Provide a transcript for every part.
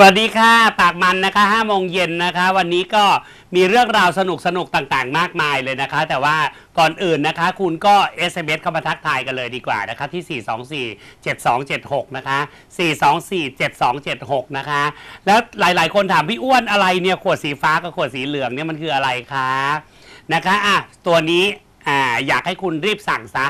สวัสดีค่ะ ปากมันนะคะ5โมงเย็นนะคะ วันนี้ก็มีเรื่องราวสนุกสนุกต่างๆ มากมายเลยนะคะ แต่ว่าก่อนอื่นนะคะ คุณก็ SMS เข้ามาทักทายกันเลยดีกว่านะคะ ที่ 424 7276 นะคะ 424 7276 นะคะ แล้วหลายๆ คนถามพี่อ้วนอะไรเนี่ย ขวดสีฟ้ากับขวดสีเหลืองเนี่ยมันคืออะไรคะ นะคะอะตัวนี้อ่าอยากให้คุณรีบสั่งซะ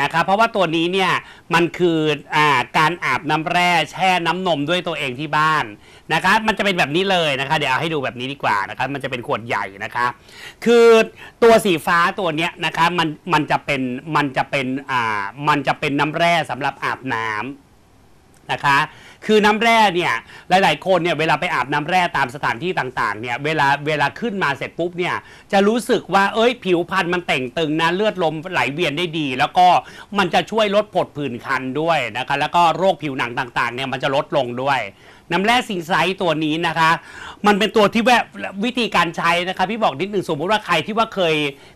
นะครับเพราะว่าตัวนี้เนี่ยมันคืออาการอาบน้ำแร่แช่น้ำนมด้วยตัวเองที่บ้านนะคะมันจะเป็นแบบนี้เลยนะคะเดี๋ยวเอาให้ดูแบบนี้ดีกว่านะคะมันจะเป็นขวดใหญ่นะคะ คือตัวสีฟ้าตัวเนี้ยนะคะมันมันจะเป็นมันจะเป็นอ่ามันจะเป็นน้ำแร่สำหรับอาบน้ำ นะคะ คือน้ำแร่เนี่ยหลาย ๆ คนเนี่ยเวลาไปอาบน้ำแร่ตามสถานที่ต่าง ๆ เนี่ยเวลาเวลาขึ้นมาเสร็จปุ๊บเนี่ยจะรู้สึกว่าเอ้ยผิวพรรณมันเต่งตึงนะเลือดลมไหลเวียนได้ดี แล้วก็มันจะช่วยลดผดผื่นคันด้วยนะคะแล้วก็โรคผิวหนังต่าง ๆ เนี่ยมันจะลดลงด้วย น้ำแร่ซิงไซต์ตัวนี้นะคะ มันเป็นตัวที่แบบวิธีการใช้นะคะพี่บอกนิดหนึ่งสมมติว่าใครที่ว่าเคย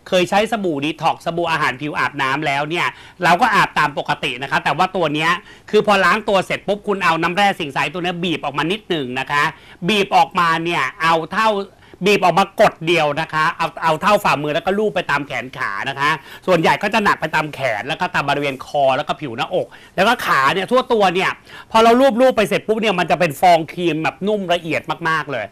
เคยใช้สบู่ดีท็อกสบู่อาหารผิวอาบน้ำแล้วเนี่ย เราก็อาบตามปกตินะคะ แต่ว่าตัวเนี้ยคือพอล้างตัวเสร็จปุ๊บคุณเอาน้ำแร่สิงไซต์ตัวเนี้ยบีบออกมานิดหนึ่งนะคะ บีบออกมาเนี่ยเอาเท่า บีบออกมากดเดียวนะคะ เอาเอาเท่าฝ่ามือแล้วก็ลูบไปตามแขนขานะคะ ส่วนใหญ่ก็จะหนักไปตามแขนแล้วก็ตามบริเวณคอแล้วก็ผิวหน้าอก แล้วก็ขาเนี่ยทั่วตัวเนี่ยพอเราลูบลูบไปเสร็จปุ๊บเนี่ยมันจะเป็นฟองครีมแบบนุ่มละเอียดมากๆเลย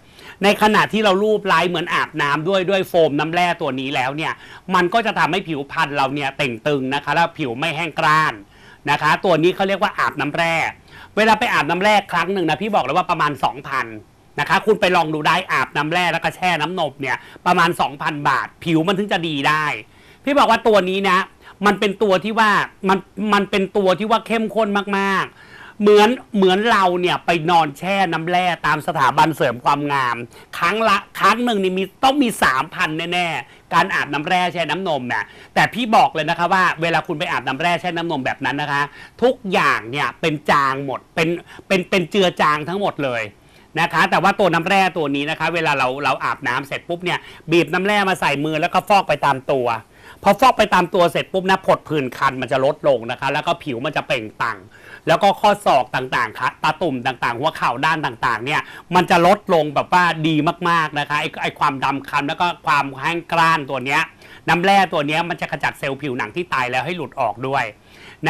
ในขณะที่เราลูบไล้เหมือนอาบน้ำด้วยด้วยโฟมน้ำแร่ตัวนี้แล้วเนี่ยมันก็จะทำให้ผิวพรรณเราเนี่ยเต่งตึงนะคะ แล้วผิวไม่แห้งกร้านนะคะ ตัวนี้เขาเรียกว่าอาบน้ำแร่ เวลาไปอาบน้ำแร่ครั้งหนึ่งนะพี่บอกเลยว่าประมาณ 2,000 นะคะ คุณไปลองดูได้อาบน้ำแร่แล้วก็แช่น้ำนมเนี่ยประมาณ 2,000 บาท ผิวมันถึงจะดีได้ พี่บอกว่าตัวนี้นะ มันเป็นตัวที่ว่ามันมันเป็นตัวที่ว่าเข้มข้นมากๆ เหมือนเหมือนเราเนี่ยไปนอนแช่น้ำแร่ตามสถาบันเสริมความงาม ครั้งละครั้งหนึ่งนี่มีต้องมี3,000แน่ๆการอาบน้ำแร่แช่น้ำนมเนี่ยแต่พี่บอกเลยนะคะว่าเวลาคุณไปอาบน้ำแร่แช่น้ำนมแบบนั้นนะคะ ทุกอย่างเนี่ยเป็นจางหมดเป็นเป็นเป็นเจือจางทั้งหมดเลย นะคะ แต่ว่าตัวน้ำแร่ตัวนี้นะคะ เวลาเราเราอาบน้ำเสร็จปุ๊บเนี่ยบีบน้ำแร่มาใส่มือแล้วก็ฟอกไปตามตัว พอฟอกไปตามตัวเสร็จปุ๊บนะผดผื่นคันมันจะลดลงนะคะ แล้วก็ผิวมันจะเปล่งปลัง แล้วก็ข้อศอกต่างๆค่ะตาตุ่มต่างๆ หัวเข่าด้านต่างๆ เนี่ยมันจะลดลงแบบว่าดีมากๆนะคะไอ้ไอ้ความดำคันแล้วก็ความแห้งกร้านตัวเนี้ยน้ำแร่ตัวเนี้ยมันจะขจัดเซลล์ผิวหนังที่ตายแล้วให้หลุดออกด้วย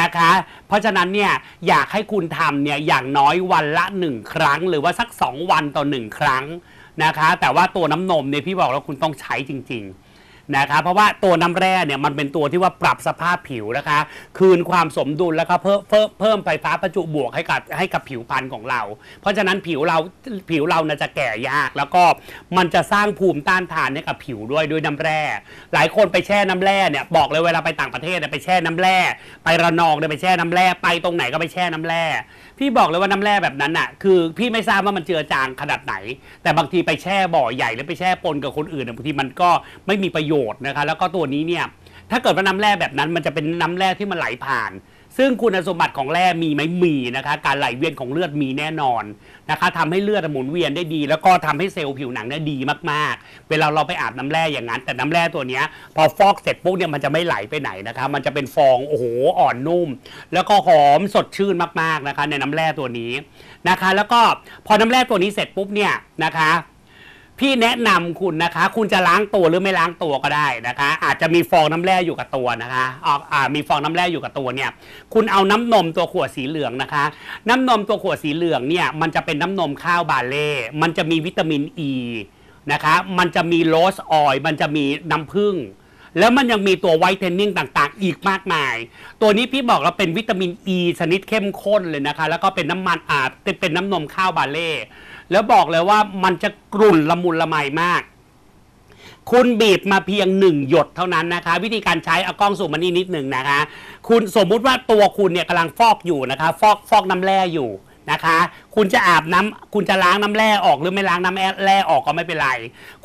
นะคะ เพราะฉะนั้นเนี่ยอยากให้คุณทำเนี่ยอย่างน้อยวันละ 1 ครั้ง หรือว่าสัก 2 วันต่อ 1 ครั้งนะคะ แต่ว่าตัวน้ำนมเนี่ยพี่บอกแล้วคุณต้องใช้จริง ๆ นะคะเพราะว่าตัวน้ำแร่เนี่ยมันเป็นตัวที่ว่าปรับสภาพผิวนะคะ คืนความสมดุลแล้วก็เพิ่มเพิ่มเพิ่มไฟฟ้าประจุบวกให้กับให้กับผิวพรรณของเรา เพราะฉะนั้นผิวเราผิวเราน่ะจะแก่ยาก แล้วก็มันจะสร้างภูมิต้านทานให้กับผิวด้วยด้วยน้ำแร่ หลายคนไปแช่น้ำแร่เนี่ยบอกเลยเวลาไปต่างประเทศเนี่ยไปแช่น้ำแร่ ไประนองเนี่ยไปแช่น้ำแร่ไปตรงไหนก็ไปแช่น้ำแร่ พี่บอกเลยว่าน้ำแร่แบบนั้นน่ะ คือพี่ไม่ทราบว่ามันเจือจางขนาดไหน แต่บางทีไปแช่บ่อใหญ่หรือไปแช่ปนกับคนอื่นน่ะบางทีมันก็ไม่มีประโยชน์นะคะ แล้วก็ตัวนี้เนี่ย ถ้าเกิดว่าน้ำแร่แบบนั้น มันจะเป็นน้ำแร่ที่มันไหลผ่าน ซึ่งคุณสมบัติของแร่มีไหมมีนะคะ การไหลเวียนของเลือดมีแน่นอน นะคะทำให้เลือดหมุนเวียนได้ดี แล้วก็ทำให้เซลล์ผิวหนังเนี่ยดีมากๆ เวลาเราไปอาบน้ำแร่อย่างนั้น แต่น้ำแร่ตัวเนี้ยพอฟอกเสร็จปุ๊บเนี่ยมันจะไม่ไหลไปไหนนะคะ มันจะเป็นฟองโอ้โหอ่อนนุ่ม แล้วก็หอมสดชื่นมากๆนะคะ ในน้ำแร่ตัวนี้นะคะ แล้วก็พอน้ำแร่ตัวนี้เสร็จปุ๊บเนี่ยนะคะ พี่แนะนำคุณนะคะ คุณจะล้างตัวหรือไม่ล้างตัวก็ได้นะคะ อาจจะมีฟองน้ำแร่อยู่กับตัวนะคะออกอ่ามีฟองน้ำแร่อยู่กับตัวเนี่ย คุณเอาน้ำนมตัวขวดสีเหลืองนะคะ น้ำนมตัวขวดสีเหลืองเนี่ยมันจะเป็นน้ำนมข้าวบาเล่ มันจะมีวิตามินอ e, ีนะคะ มันจะมีโรสออยมันจะมีน้ำผึ้งแล้วมันยังมีตัวไวท์เทนนิ่งต่างๆ อีกมากมาย ตัวนี้พี่บอกเราเป็นวิตามินอ e ีชนิดเข้มข้นเลยนะคะ แล้วก็เป็นน้ำมันอาบเป็นน้ำนมข้าวบาเล่ แล้วบอกเลยว่ามันจะกรุ่นละมุนละไมมาก คุณบีบมาเพียงหนึ่งหยดเท่านั้นนะคะ วิธีการใช้เอากล้องสูงมานี่นิดหนึ่งนะคะ คุณสมมุติว่าตัวคุณเนี่ยกำลังฟอกอยู่นะคะ ฟอกฟอกน้ำแร่อยู่นะคะ คุณจะอาบน้ำคุณจะล้างน้ำแร่ออกหรือไม่ล้างน้ำแร่ออกก็ไม่เป็นไร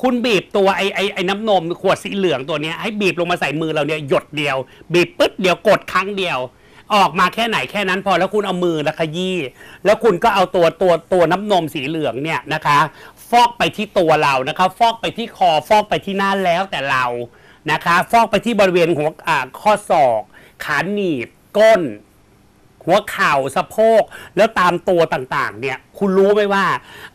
คุณบีบตัวไอ้ไอ้ไอ้น้ำนมขวดสีเหลืองตัวนี้ให้บีบลงมาใส่มือเราเนี่ยหยดเดียว บีบปึ๊ดเดียวกดครั้งเดียว ออกมาแค่ไหนแค่นั้นพอแล้วคุณเอามือนะขยี้แล้วคุณก็เอาตัวตัวตัวน้ำนมสีเหลืองเนี่ยนะคะ ฟอกไปที่ตัวเรานะคะ ฟอกไปที่คอฟอกไปที่หน้าแล้วแต่เรานะคะ ฟอกไปที่บริเวณหัวอ่าข้อศอกขาหนีบก้น หัวเข่าสะโพก แล้วตามตัวต่างๆ เนี่ย คุณรู้ไหมว่า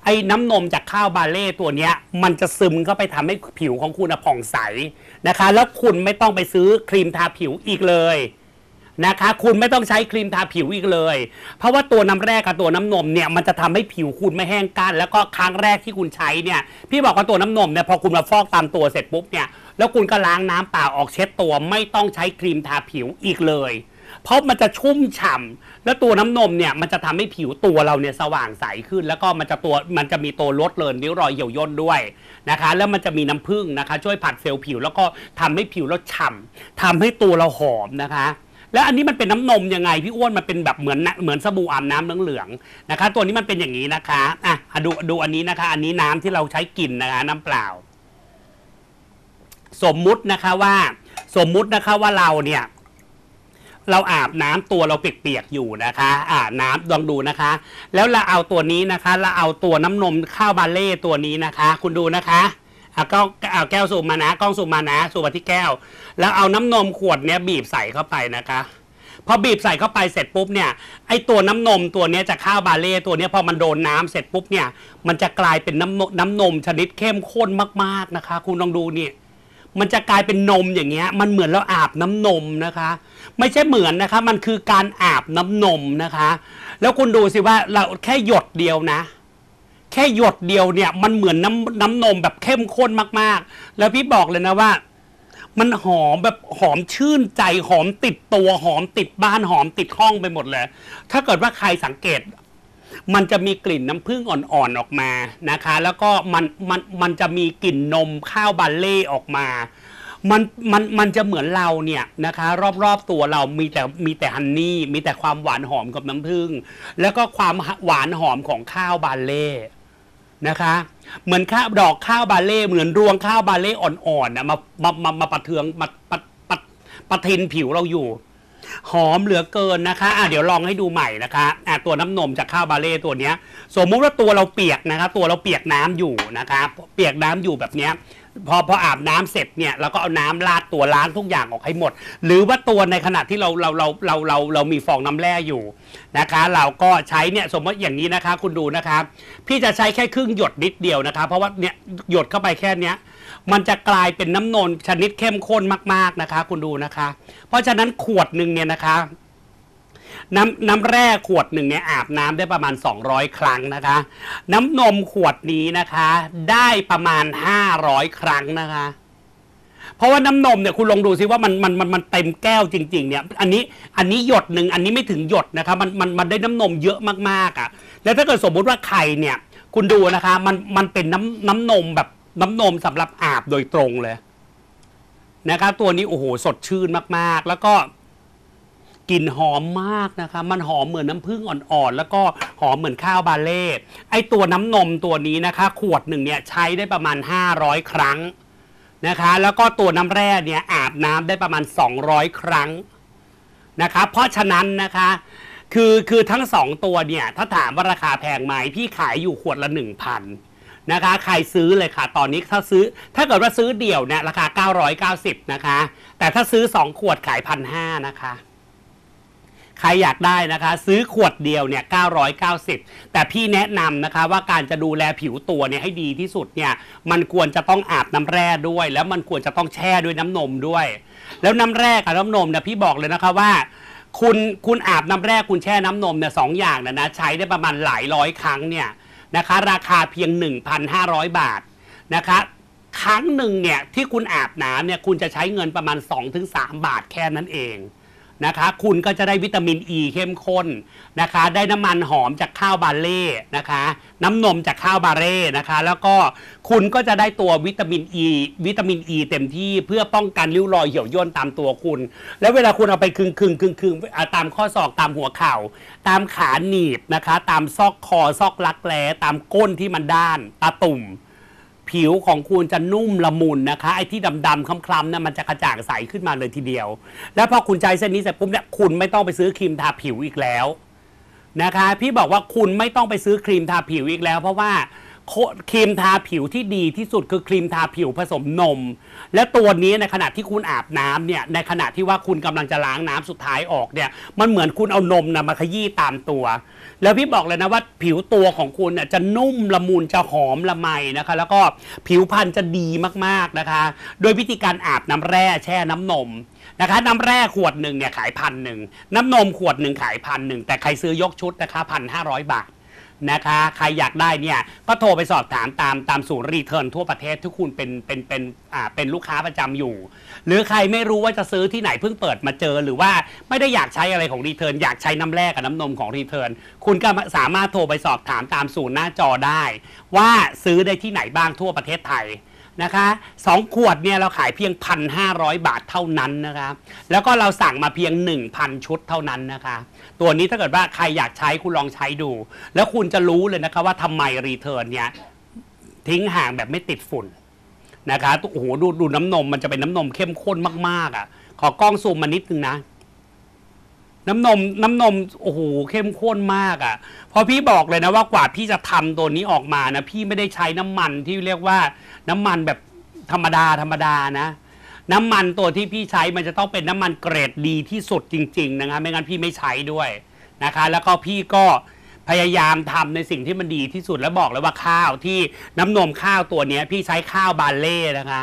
ไอ้น้ำนมจากข้าวบาเล่ตัวเนี้ย มันจะซึมเข้าไปทำให้ผิวของคุณอะผ่องใสนะคะ แล้วคุณไม่ต้องไปซื้อครีมทาผิวอีกเลย นะคะ คุณไม่ต้องใช้ครีมทาผิวอีกเลย เพราะว่าตัวน้ำแร่กับตัวน้ำนมเนี่ยมันจะทำให้ผิวคุณไม่แห้งกร้านแล้วก็ครั้งแรกที่คุณใช้เนี่ยพี่บอกว่าตัวน้ำนมเนี่ยพอคุณมาฟอกตามตัวเสร็จปุ๊บเนี่ยแล้วคุณก็ล้างน้ำเปล่าออกเช็ดตัวไม่ต้องใช้ครีมทาผิวอีกเลย เพราะมันจะชุ่มฉ่ำแล้วตัวน้ำนมเนี่ยมันจะทำให้ผิวตัวเราเนี่ยสว่างใสขึ้น แล้วก็มันจะตัวมันจะมีตัวลดเลินริ้วรอยเหี่ยวย่นด้วยนะคะ แล้วมันจะมีน้ำผึ้งนะคะ ช่วยผัดเซลล์ผิวแล้วก็ทำให้ผิวเราฉ่ำทำให้ตัวเราหอมนะคะ แล้วอันนี้มันเป็นน้ำนมยังไงพี่อ้วนมันเป็นแบบเหมือนนะเหมือนสบู่อาบน้ำเหลืองๆนะคะ ตัวนี้มันเป็นอย่างนี้นะคะอะดูดูอันนี้นะคะ อันนี้น้ำที่เราใช้กินนะคะ น้ำเปล่า สมมุตินะคะว่า สมมุตินะคะว่าเราเนี่ย เราอาบน้ำตัวเราเปียกๆอยู่นะคะอ่าน้ำลองดูนะคะ แล้วเราเอาตัวนี้นะคะเราเอาตัวน้ำนมข้าวบาเล่ตัวนี้นะคะ คุณดูนะคะ เอากล้องเอาแก้วสูบมานะกล้องสูบมานะ สูบมาที่แก้ว แล้วเอาน้ำนมขวดเนี้ยบีบใส่เข้าไปนะคะพอบีบใส่เข้าไปเสร็จปุ๊บเนี่ยไอตัวน้ำนมตัวเนี้ยจากข้าวบาเล่ตัวเนี้ยพอมันโดนน้ำเสร็จปุ๊บเนี่ยมันจะกลายเป็นน้ำนมน้ำนมชนิดเข้มข้นมากๆนะคะ คุณลองดูนี่มันจะกลายเป็นนมอย่างเงี้ย มันเหมือนเราอาบน้ำนมนะคะ ไม่ใช่เหมือนนะคะ มันคือการอาบน้ำนมนะคะ แล้วคุณดูสิว่าเราแค่หยดเดียวนะ แค่หยดเดียวเนี่ยมันเหมือนน้ำน้ำนมแบบเข้มข้นมากๆ แล้วพี่บอกเลยนะว่า มันหอมแบบหอมชื่นใจหอมติดตัวหอมติดบ้านหอมติดห้องไปหมดเลย ถ้าเกิดว่าใครสังเกต มันจะมีกลิ่นน้ำผึ้งอ่อนๆออกมานะคะ แล้วก็มันมันมันจะมีกลิ่นนมข้าวบาเล่ออกมามันมันมันจะเหมือนเราเนี่ยนะคะ รอบๆตัวเรามีแต่มีแต่ฮันนี่ มีแต่ความหวานหอมกับน้ำผึ้งแล้วก็ความหวานหอมของข้าวบาเล่ นะคะ เหมือนข้าวดอกข้าวบาเล่เหมือนรวงข้าวบาเล่อ่อนๆนะมามามามาประเทืองมาปะปะประทินผิวเราอยู่ หอมเหลือเกินนะคะอะเดี๋ยวลองให้ดูใหม่นะคะอะตัวน้ำนมจากข้าวบาเล่ตัวเนี้ย สมมุติว่าตัวเราเปียกนะคะ ตัวเราเปียกน้ำอยู่นะคะ เปียกน้ำอยู่แบบเนี้ยพอพออาบน้ำเสร็จเนี่ยเราก็เอาน้ำราดตัวล้างทุกอย่างออกให้หมด หรือว่าตัวในขณะที่เราเราเราเราเราเรามีฟองน้ำแร่อยู่นะคะ เราก็ใช้เนี่ยสมมติอย่างนี้นะคะ คุณดูนะคะพี่จะใช้แค่ครึ่งหยดนิดเดียวนะคะ เพราะว่าเนี่ยหยดเข้าไปแค่เนี้ย มันจะกลายเป็นน้ำนมชนิดเข้มข้นมากๆนะคะ คุณดูนะคะ เพราะฉะนั้นขวดหนึ่งเนี่ยนะคะน้ำน้ำแร่ขวดหนึ่งเนี่ยอาบน้ำได้ประมาณ 200 ครั้งนะคะ น้ำนมขวดนี้นะคะ ได้ประมาณ 500 ครั้งนะคะ เพราะว่าน้ำนมเนี่ยคุณลองดูซิว่ามันมันมันมันเต็มแก้วจริง ๆ เนี่ย อันนี้อันนี้หยดหนึ่งอันนี้ไม่ถึงหยดนะคะมันมันมันได้น้ำนมเยอะมากๆอะ แล้วถ้าเกิดสมมุติว่าใครเนี่ย คุณดูนะคะ มันมันเป็นน้ำน้ำนมแบบ น้ำนมสำหรับอาบโดยตรงเลย นะคะตัวนี้โอ้โหสดชื่นมากๆ แล้วก็กลิ่นหอมมากนะคะมันหอมเหมือนน้ำผึ้งอ่อนๆ แล้วก็หอมเหมือนข้าวบาเล่ไอตัวน้ำนมตัวนี้นะคะ ขวดหนึ่งเนี่ยใช้ได้ประมาณ 500 ครั้งนะคะ แล้วก็ตัวน้ำแร่เนี่ยอาบน้ำได้ประมาณ 200 ครั้งนะคะ เพราะฉะนั้นนะคะ คือคือทั้งสองตัวเนี่ย ถ้าถามว่าราคาแพงไหมพี่ขายอยู่ขวดละ 1,000 นะคะใครซื้อเลยค่ะ ตอนนี้ถ้าซื้อ ถ้าเกิดว่าซื้อเดี่ยวเนี่ยราคา 990 นะคะ แต่ถ้าซื้อ 2 ขวดขายพันห้านะคะ ใครอยากได้นะคะ ซื้อขวดเดียวเนี่ย 990 แต่พี่แนะนำนะคะว่าการจะดูแลผิวตัวเนี่ยให้ดีที่สุดเนี่ย มันควรจะต้องอาบน้ำแร่ด้วย แล้วมันควรจะต้องแช่ด้วยน้ำนมด้วย แล้วน้ำแร่กับน้ำนมเนี่ยพี่บอกเลยนะคะว่าคุณคุณอาบน้ำแร่คุณแช่น้ำนมเนี่ยสองอย่างนะนะใช้ได้ประมาณหลายร้อยครั้งเนี่ย นะคะ ราคาเพียง 1,500 บาทนะคะ ครั้งหนึ่งเนี่ยที่คุณอาบน้ำเนี่ยคุณจะใช้เงินประมาณ 2-3 บาทแค่นั้นเอง นะคะ คุณก็จะได้วิตามินอ e ีเข้มข้นนะคะ ได้น้ำมันหอมจากข้าวบาเล่นะคะ น้ำนมจากข้าวบาเล่นะคะ แล้วก็คุณก็จะได้ตัววิตามินอ e, ีวิตามินอ e ีเต็มที่เพื่อป้องกันริ้วรอยเหี่ยวย่นตามตัวคุณ แล้วเวลาคุณเอาไปคึงคึงคึงคึงตามข้อศอกตามหัวเข่า ตามขาหนีบนะคะ ตามซอกคอซอกรักแร้ตามก้นที่มันด้านตาตุ่ม ผิวของคุณจะนุ่มละมุนนะคะไอ้ที่ดำๆคล้ำๆเนี่ยมันจะกระจ่างใสขึ้นมาเลยทีเดียว แล้วพอคุณใช้เส้นนี้เสร็จปุ๊บเนี่ยคุณไม่ต้องไปซื้อครีมทาผิวอีกแล้วนะคะ พี่บอกว่าคุณไม่ต้องไปซื้อครีมทาผิวอีกแล้ว เพราะว่าคครีมทาผิวที่ดีที่สุดคือครีมทาผิวผสมนม และตัวนี้ในขณะที่คุณอาบน้ำเนี่ยในขณะที่ว่าคุณกำลังจะล้างน้ำสุดท้ายออกเนี่ยมันเหมือนคุณเอานมนะมาขยี้ตามตัว แล้วพี่บอกเลยนะว่าผิวตัวของคุณน่ะจะนุ่มละมุนจะหอมละไมนะคะ แล้วก็ผิวพรรณจะดีมากๆนะคะ โดยวิธีการอาบน้ำแร่แช่น้ำนมนะคะ น้ำแร่ขวดหนึ่งเนี่ยขายพันหนึ่งน้ำนมขวดหนึ่งขายพันหนึ่งแต่ใครซื้อยกชุดนะคะพันห้าร้อยบาท นะคะ ใครอยากได้เนี่ยก็โทรไปสอบถามตามตามศูนย์รีเทิร์นทั่วประเทศที่คุณเป็นเป็นเป็นอ่าเป็นลูกค้าประจำอยู่ หรือใครไม่รู้ว่าจะซื้อที่ไหนเพิ่งเปิดมาเจอ หรือว่าไม่ได้อยากใช้อะไรของรีเทิร์นอยากใช้น้ำแร่กับน้ำนมของรีเทิร์นคุณก็สามารถโทรไปสอบถามตามศูนย์หน้าจอได้ ว่าซื้อได้ที่ไหนบ้างทั่วประเทศไทย นะคะสองขวดเนี่ยเราขายเพียง 1,500 บาทเท่านั้นนะคะแล้วก็เราสั่งมาเพียง 1,000 ชุดเท่านั้นนะคะ ตัวนี้ถ้าเกิดว่าใครอยากใช้คุณลองใช้ดู แล้วคุณจะรู้เลยนะคะว่าทำไมรีเทิร์นเนี่ยทิ้งห่างแบบไม่ติดฝุ่นนะคะโอ้โหดูดูน้ำนมมันจะเป็นน้ำนมเข้มข้นมากๆอะขอกล้องซูมมานิดนึงนะ น้ำนมน้ำนมโอ้โหเข้มข้นมากอะ่ะเพอพี่บอกเลยนะว่ากว่าพี่จะทำตัวนี้ออกมานะพี่ไม่ได้ใช้น้ำมันที่เรียกว่าน้ำมันแบบธรรมดาธรรมดานะ น้ำมันตัวที่พี่ใช้มันจะต้องเป็นน้ำมันเกรดดีที่สุดจริง ๆ นะคะไม่งั้นพี่ไม่ใช้ด้วยนะคะ แล้วก็พี่ก็พยายามทำในสิ่งที่มันดีที่สุดแล้วบอกเลยว่าข้าวที่น้ำนมข้าวตัวเนี้ย พี่ใช้ข้าวบาเล่นะคะ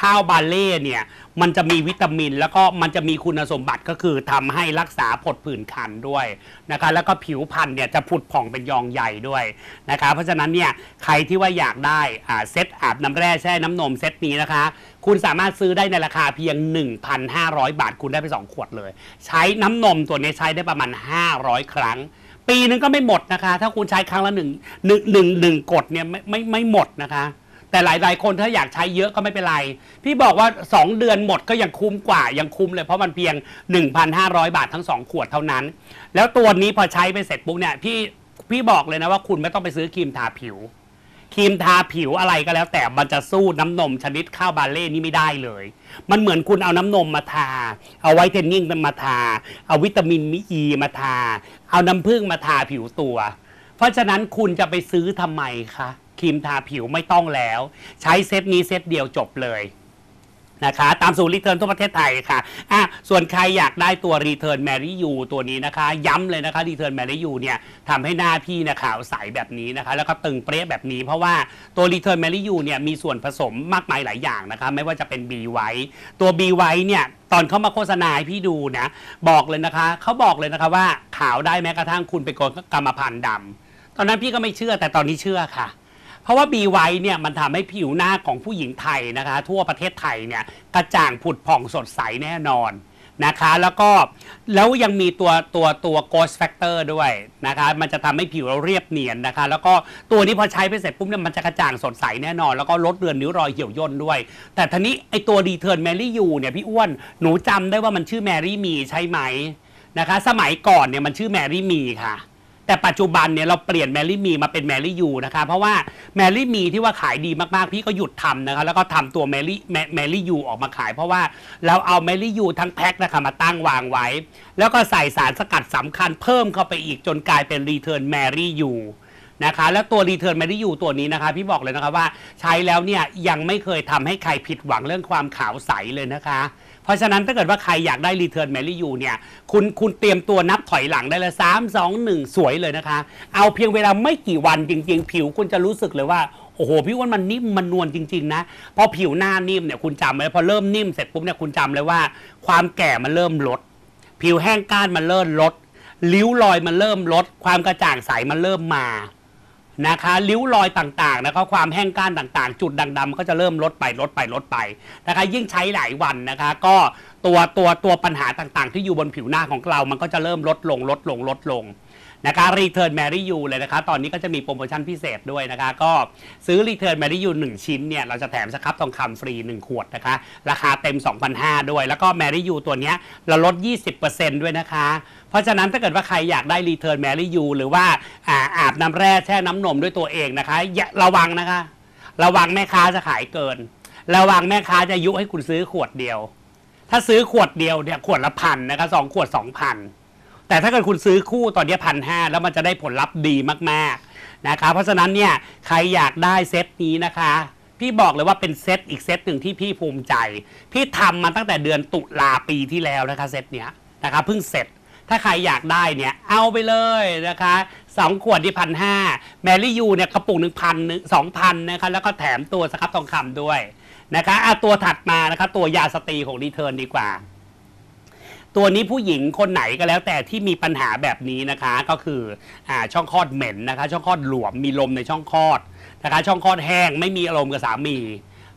ข้าวบาเล่เนี่ยมันจะมีวิตามิน แล้วก็มันจะมีคุณสมบัติก็คือทำให้รักษาผดผื่นคันด้วยนะคะแล้วก็ผิวพรรณเนี่ยจะผุดผ่องเป็นยองใหญ่ด้วยนะคะเพราะฉะนั้นเนี่ยใครที่ว่าอยากได้อ่าเซตอาบน้ำแร่แช่น้ำนมเซตนี้นะคะ คุณสามารถซื้อได้ในราคาเพียง 1,500 บาทคุณได้ไป 2 ขวดเลย ใช้น้ำนมตัวนี้ใช้ได้ประมาณ 500 ครั้งปีนึงก็ไม่หมดนะคะ ถ้าคุณใช้ครั้งละหนึ่งหนึ่งหนึ่งหนึ่งกดเนี่ยไม่ไม่ไม่หมดนะคะ แต่หลาย ๆ คนถ้าอยากใช้เยอะก็ไม่เป็นไร พี่บอกว่า 2 เดือนหมดก็ยังคุ้มกว่ายังคุ้มเลยเพราะมันเพียง 1,500 บาททั้ง 2 ขวดเท่านั้น แล้วตัวนี้พอใช้ไปเสร็จปุ๊บเนี่ยพี่พี่บอกเลยนะว่าคุณไม่ต้องไปซื้อครีมทาผิวครีมทาผิวอะไรก็แล้ว แต่มันจะสู้น้ำนมชนิดข้าวบาเล่นี่ไม่ได้เลย มันเหมือนคุณเอาน้ำนมมาทา เอาไวท์เทนนิ่งมาทา เอาวิตามินมิอีมาทา เอาน้ำผึ้งมาทาผิวตัว เพราะฉะนั้นคุณจะไปซื้อทำไมคะ รีมทาผิวไม่ต้องแล้ว ใช้เซตนี้เซตเดียวจบเลยนะคะตามสูตรรีเทิร์นทั่วประเทศไทยค่ะอะ ส่วนใครอยากได้ตัวรีเทิร์นแมรี่ยูตัวนี้นะคะ ย้ำเลยนะคะรีเทิร์นแมรี่ยูเนี่ยทำให้หน้าพี่เนะขาวใสแบบนี้นะคะ แล้วก็ตึงเปรี้ยแบบนี้ เพราะว่าตัวรีเทิร์นแมรี่ยูเนี่ยมีส่วนผสมมากมายหลายอย่างนะคะ ไม่ว่าจะเป็น B ไวตัว B ไวเนี่ยตอนเขามาโฆษณาให้พี่ดูนะบอกเลยนะคะเขาบอกเลยนะคะว่าขาวได้แม้กระทั่งคุณเป็นกรรมพันธุ์ดำตอนนั้นพี่ก็ไม่เชื่อแต่ตอนนี้เชื่อค่ะ เพราะว่า B ไวเนี่ยมันทำให้ผิวหน้าของผู้หญิงไทยนะคะ ทั่วประเทศไทยเนี่ยกระจ่างผุดผ่องสดใสแน่นอนนะคะ แล้วก็แล้วยังมีตัวตัวตัว Ghost Factor ด้วยนะคะ มันจะทำให้ผิวเราเรียบเนียนนะคะ แล้วก็ตัวนี้พอใช้ไปเสร็จปุ๊บเนี่ยมันจะกระจ่างสดใสแน่นอน แล้วก็ลดเรือนนิ้วรอยเหี่ยวย่นด้วย แต่ทีนี้ไอตัว Return Mary You เนี่ยพี่อ้วนหนูจำได้ว่ามันชื่อ Mary Me ใช่ไหมนะคะ สมัยก่อนเนี่ยมันชื่อ Mary Me ค่ะ แต่ปัจจุบันเนี่ยเราเปลี่ยนแมรี่มีมาเป็นแมรี่ยูนะคะเพราะว่าแมรี่มีที่ว่าขายดีมากๆ พี่ก็หยุดทำนะคะแล้วก็ทำตัวแมรี่แมรี่ยูออกมาขาย เพราะว่าเราเอาแมรี่ยูทั้งแพ็คนะคะมาตั้งวางไว้ แล้วก็ใส่สารสกัดสำคัญเพิ่มเข้าไปอีกจนกลายเป็นรีเทิร์นแมรี่ยูนะคะแล้วตัว Return Mary You ตัวนี้นะคะ พี่บอกเลยนะคะว่าใช้แล้วเนี่ยยังไม่เคยทำให้ใครผิดหวังเรื่องความขาวใสเลยนะคะ เพราะฉะนั้นถ้าเกิดว่าใครอยากได้ Return Mary You เนี่ยคุณคุณเตรียมตัวนับถอยหลังได้เลยสามสองหนึ่งสวยเลยนะคะ เอาเพียงเวลาไม่กี่วันจริง ๆ ผิวคุณจะรู้สึกเลยว่าโอ้โหพี่ว่ามันนิ่มมันนวลจริง ๆ นะ พอผิวหน้านิ่มเนี่ยคุณจำไว้พอเริ่มนิ่มเสร็จปุ๊บเนี่ยคุณจำเลยว่า ความแก่มันเริ่มลด ผิวแห้งก้านมันเริ่มลดริ้วรอยมันเริ่มลด ความกระจ่างใสมันเริ่มมา นะคะริ้วรอยต่างๆนะคะความแห้งก้านต่างๆ จุดด่างดำก็จะเริ่มลดไปลดไปลดไปนะคะยิ่งใช้หลายวันนะคะก็ตัวตัวตัวปัญหาต่างๆ ที่อยู่บนผิวหน้าของเรา มันก็จะเริ่มลดลงลดลงลดลงนะคะรีเทิร์นแมรี่ยูเลยนะคะ ตอนนี้ก็จะมีโปรโมชั่นพิเศษด้วยนะคะ ก็ซื้อรีเทิร์นแมรี่ยูหนึ่งชิ้นเนี่ย เราจะแถมสครับทองคำฟรี 1 ขวดนะคะ ราคาเต็ม 2,500 ด้วย แล้วก็แมรี่ยูตัวเนี้ยเราลด 20%ด้วยนะคะ เพราะฉะนั้นถ้าเกิดว่าใครอยากได้รีเทิร์นแมรี่ยูหรือว่าอาอาบน้ำแร่แช่น้ำนมด้วยตัวเองนะคะอย่าระวังนะคะ ระวังแม่ค้าจะขายเกิน ระวังแม่ค้าจะยุให้คุณซื้อขวดเดียว ถ้าซื้อขวดเดียวเนี่ยขวดละพันนะคะสองขวดสองพันแต่ถ้าเกิดคุณซื้อคู่ตอนนี้พันห้าแล้วมันจะได้ผลลัพธ์ดีมากๆนะคะ เพราะฉะนั้นเนี่ยใครอยากได้เซตนี้นะคะ พี่บอกเลยว่าเป็นเซตอีกเซตหนึ่งที่พี่ภูมิใจ พี่ทำมาตั้งแต่เดือนตุลาปีที่แล้วนะคะเซตเนี้ยนะคะเพิ่งเสร็จ ถ้าใครอยากได้เนี่ยเอาไปเลยนะคะสองขวดที่พันห้าแมรี่ยูเนี่ยกระปุกหนึ่งพันสองพันนะคะแล้วก็แถมตัวสครับทองคำด้วยนะคะเอะตัวถัดมานะคะตัวยาสตรีของรีเทิร์นดีกว่า ตัวนี้ผู้หญิงคนไหนก็แล้วแต่ที่มีปัญหาแบบนี้นะคะ ก็คืออช่องคลอดเหม็นนะคะ ช่องคลอดหลวมมีลมในช่องคลอดนะคะ ช่องคลอดแห้งไม่มีอารมณ์กับสามี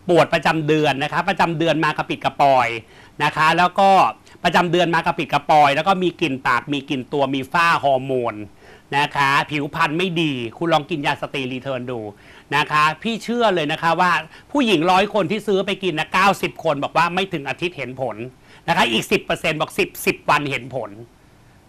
ปวดประจำเดือนนะคะ ประจำเดือนมากระปิดกระปอยนะคะ แล้วก็ ประจำเดือนมากระปิดกระปอย แล้วก็มีกลิ่นปากมีกลิ่นตัวมีฝ้าฮอร์โมนนะคะ ผิวพรรณไม่ดี คุณลองกินยาสเตรีรีเทิร์นดูนะคะ พี่เชื่อเลยนะคะว่าผู้หญิงร้อยคนที่ซื้อไปกินนะ90 คนบอกว่าไม่ถึงอาทิตย์เห็นผลนะคะอีก 10%บอก 10 10 วันเห็นผล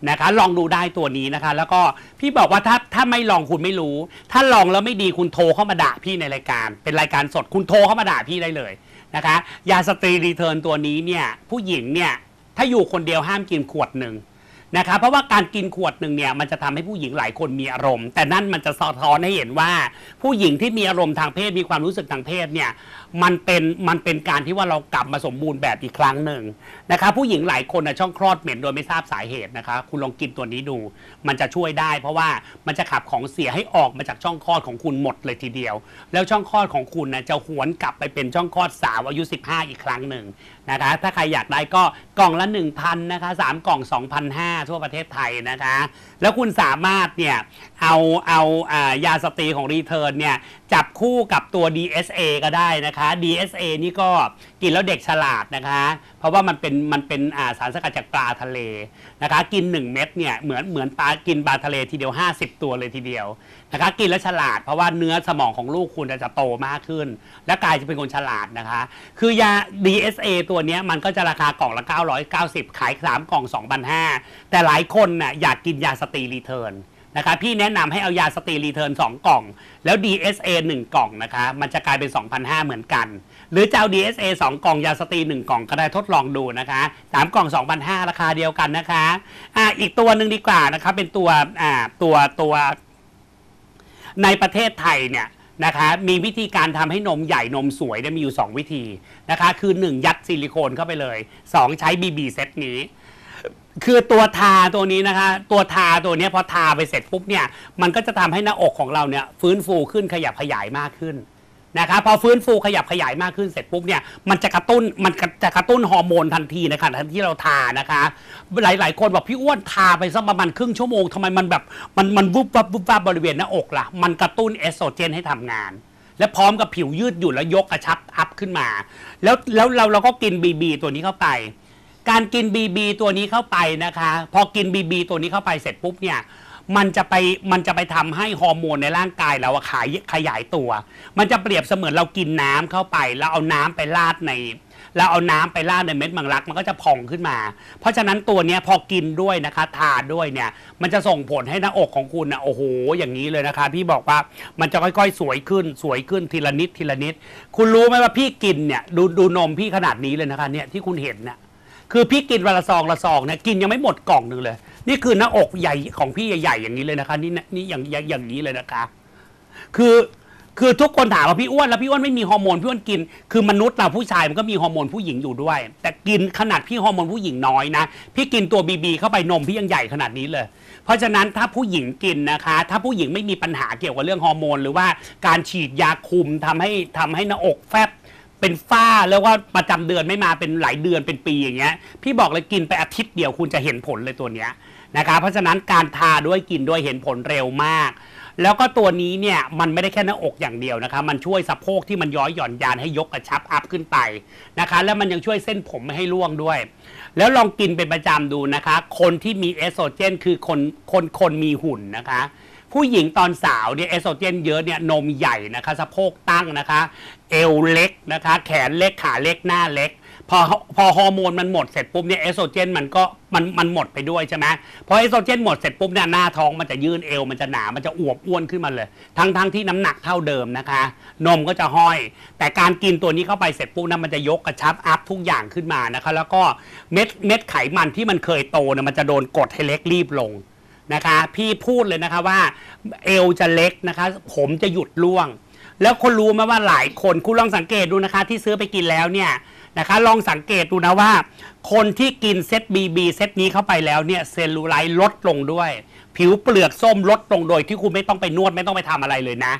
นะคะลองดูได้ตัวนี้นะคะ แล้วก็พี่บอกว่าถ้าถ้าไม่ลองคุณไม่รู้ ถ้าลองแล้วไม่ดีคุณโทรเข้ามาด่าพี่ในรายการ เป็นรายการสดคุณโทรเข้ามาด่าพี่ได้เลยนะคะ ยาสตรีรีเทิร์นตัวนี้เนี่ยผู้หญิงเนี่ย ถ้าอยู่คนเดียวห้ามกินขวดหนึ่งนะคะเพราะว่าการกินขวดหนึ่งเนี่ยมันจะทำให้ผู้หญิงหลายคนมีอารมณ์ แต่นั่นมันจะสะท้อนให้เห็นว่า ผู้หญิงที่มีอารมณ์ทางเพศมีความรู้สึกทางเพศเนี่ยมันเป็นมันเป็นการที่ว่าเรากลับมาสมบูรณ์แบบอีกครั้งหนึ่งนะคะผู้หญิงหลายคนนะช่องคลอดเหม็นโดยไม่ทราบสาเหตุนะคะคุณลองกินตัวนี้ดู มันจะช่วยได้ เพราะว่ามันจะขับของเสียให้ออกมาจากช่องคลอดของคุณหมดเลยทีเดียว แล้วช่องคลอดของคุณนะจะหวนกลับไปเป็นช่องคลอดสาวอายุ 15 อีกครั้งหนึ่งนะคะถ้าใครอยากได้ก็กล่องละ 1,000นะคะสามกล่อง 2,500ทั่วประเทศไทยนะคะ แล้วคุณสามารถเนี่ยเอาเอาอายาสตรีของรีเทิร์นเนี่ยจับคู่กับตัว DSA ก็ได้นะคะ DSA นี่ก็กินแล้วเด็กฉลาดนะคะ เพราะว่ามันเป็นมันเป็นอ่าสารสกัดจากปลาทะเลนะคะ กิน 1 เม็ดเนี่ยเหมือนเหมือนปลากินปลาทะเลทีเดียว 50 ตัวเลยทีเดียวนะคะ กินแล้วฉลาด เพราะว่าเนื้อสมองของลูกคุณจะโตมากขึ้น และกลายจะเป็นคนฉลาดนะคะ คือยา DSA ตัวนี้มันก็จะราคากล่องละ 990 ขาย 3 กล่อง 2,500แต่หลายคนน่ะอยากกินยาสตรีรีเทิร์น นะคะพี่แนะนำให้เอายาสตรีรีเทิร์น2กล่อง แล้ว DSA 1 กล่องนะคะมันจะกลายเป็น 2,500 เหมือนกัน หรือจะเอา DSA 2 กล่องยาสตรี1กล่องก็ได้ทดลองดูนะคะ3กล่อง 2,500 ราคาเดียวกันนะคะอ่าอีกตัวหนึ่งดีกว่านะคะเป็นตัวอ่าตัวตัว ในประเทศไทยเนี่ยนะคะมีวิธีการทำให้นมใหญ่นมสวยเนี่ยมีอยู่ 2 วิธีนะคะคือ 1 ยัดซิลิโคนเข้าไปเลย 2 ใช้ BB เซตนี้ คือตัวทาตัวนี้นะคะ ตัวทาตัวเนี้ยพอทาไปเสร็จปุ๊บเนี่ยมันก็จะทำให้หน้าอกของเราเนี่ยฟื้นฟูขึ้นขยับขยายมากขึ้นนะคะพอฟื้นฟูขยับขยายมากขึ้นเสร็จปุ๊บเนี่ยมันจะกระตุ้นมันจะกระตุ้นฮอร์โมนทันทีนะคะทันที่เราทานะคะ หลาย ๆ คนบอกพี่อ้วนทาไปสักประมาณครึ่งชั่วโมงทำไมมันแบบมันมันวุบวับวุบวับบริเวณหน้าอกล่ะมันกระตุ้นเอสโตรเจนให้ทำงาน และพร้อมกับผิวยืดหยุ่นแล้วยกกระชับอัพขึ้นมา แล้วแล้วเราเราก็กินบีบีตัวนี้เข้าไป การกิน BB ตัวนี้เข้าไปนะคะ พอกิน BB ตัวนี้เข้าไปเสร็จปุ๊บเนี่ย มันจะไปมันจะไปทำให้ฮอร์โมนในร่างกายเราอะขายขยายตัว มันจะเปรียบเสมือนเรากินน้ำเข้าไป แล้วเอาน้ำไปราดใน แล้วเอาน้ำไปราดในเม็ดมังลักมันก็จะพองขึ้นมา เพราะฉะนั้นตัวเนี้ยพอกินด้วยนะคะ ทานด้วยเนี่ย มันจะส่งผลให้หน้าอกของคุณนะโอ้โห อย่างนี้เลยนะคะ พี่บอกว่ามันจะค่อยๆ สวยขึ้น สวยขึ้นทีละนิดทีละนิด คุณรู้ไหมว่าพี่กินเนี่ยดูดูนมพี่ขนาดนี้เลยนะคะเนี่ยที่คุณเห็นเนี่ย คือพี่กินวันละซองละซองเนี่ยกินยังไม่หมดกล่องหนึ่งเลย นี่คือหน้าอกใหญ่ของพี่ใหญ่ๆอย่างนี้เลยนะคะ นี่นี่อย่างอย่างอย่างนี้เลยนะคะ คือคือทุกคนถามว่าพี่อ้วนแล้วพี่อ้วนไม่มีฮอร์โมนพี่อ้วนกิน คือมนุษย์เราผู้ชายมันก็มีฮอร์โมนผู้หญิงอยู่ด้วย แต่กินขนาดพี่ฮอร์โมนผู้หญิงน้อยนะ พี่กินตัวบีบีเข้าไปนมพี่ยังใหญ่ขนาดนี้เลย เพราะฉะนั้นถ้าผู้หญิงกินนะคะ ถ้าผู้หญิงไม่มีปัญหาเกี่ยวกับเรื่องฮอร์โมนหรือว่าการฉีดยาคุมทำให้ทำให้หน้าอกแฟบ เป็นฝ้าแล้วว่าประจำเดือนไม่มาเป็นหลายเดือนเป็นปีอย่างเงี้ย พี่บอกเลยกินไปอาทิตย์เดียวคุณจะเห็นผลเลยตัวเนี้ยนะคะเพราะฉะนั้นการทาด้วยกินด้วยเห็นผลเร็วมาก แล้วก็ตัวนี้เนี่ยมันไม่ได้แค่หน้าอกอย่างเดียวนะคะมันช่วยสะโพกที่มันย้อยหย่อนยานให้ยกกระชับอัพขึ้นไปนะคะ แล้วมันยังช่วยเส้นผมไม่ให้ร่วงด้วย แล้วลองกินเป็นประจำดูนะคะ คนที่มีเอสโตรเจน คือคนคนคนมีหุ่นนะคะ ผู้หญิงตอนสาวเนี่ยเอสโตรเจนเยอะเนี่ยนมใหญ่นะคะสะโพกตั้งนะคะ เอวเล็กนะคะ แขนเล็กขาเล็กหน้าเล็ก พอพอฮอร์โมนมันหมดเสร็จปุ๊บเนี่ยเอสโตรเจนมันก็มันมันหมดไปด้วยใช่ไหมพอเอสโตรเจนหมดเสร็จปุ๊บเนี่ยหน้าท้องมันจะยืนเอว มันจะหนามันจะอวบอ้วนขึ้นมาเลย ทั้งทั้งที่น้ำหนักเท่าเดิมนะคะ นมก็จะห้อย แต่การกินตัวนี้เข้าไปเสร็จปุ๊บนะมันจะยกกระชับอัพทุกอย่างขึ้นมานะคะ แล้วก็เม็ดเม็ดไขมันที่มันเคยโตเนี่ยมันจะโดนกดให้เล็กรีบลง นะคะ พี่พูดเลยนะคะว่า เอวจะเล็กนะคะ ผมจะหยุดร่วง แล้วคนรู้ไหมว่าหลายคนคุณลองสังเกตดูนะคะ ที่ซื้อไปกินแล้วเนี่ยนะคะ ลองสังเกตดูนะว่า คนที่กินเซตบีบีเซตนี้เข้าไปแล้วเนี่ยเซลลูไลท์ลดลงด้วย ผิวเปลือกส้มลดลงโดยที่คุณไม่ต้องไปนวดไม่ต้องไปทำอะไรเลยนะ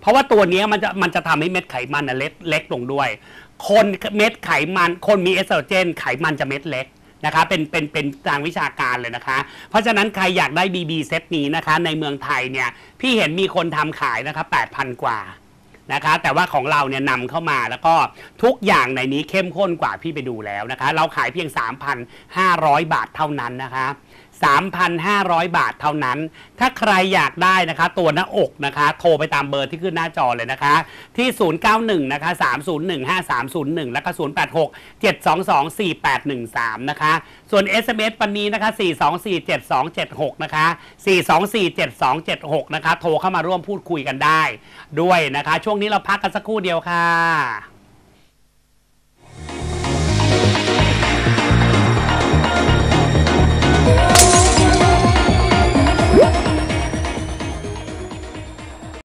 เพราะว่าตัวนี้มันจะมันจะทำให้เม็ดไขมันนะเล็กเล็กลงด้วย คนเม็ดไขมัน คนมีเอสโตรเจน ไขมันจะเม็ดเล็ก นะคะเป็นเป็นเป็นทางวิชาการเลยนะคะ เพราะฉะนั้นใครอยากได้ BB เซตนี้นะคะ ในเมืองไทยเนี่ยพี่เห็นมีคนทำขายนะคะ8,000 กว่านะคะ แต่ว่าของเราเนี่ยนำเข้ามาแล้วก็ทุกอย่างในนี้เข้มข้นกว่าพี่ไปดูแล้วนะคะ เราขายเพียง 3,500 บาทเท่านั้นนะคะ 3,500 บาทเท่านั้น ถ้าใครอยากได้นะคะ ตัวหน้าอกนะคะ โทรไปตามเบอร์ที่ขึ้นหน้าจอเลยนะคะ ที่ 091 นะคะ 301 5301 แล้วก็ 086 722 4813 นะคะ ส่วน SMS วันนี้นะคะ 4247276 นะคะ 4247276 นะคะ โทรเข้ามาร่วมพูดคุยกันได้ ด้วยนะคะ ช่วงนี้เราพักกันสักครู่เดียวค่ะ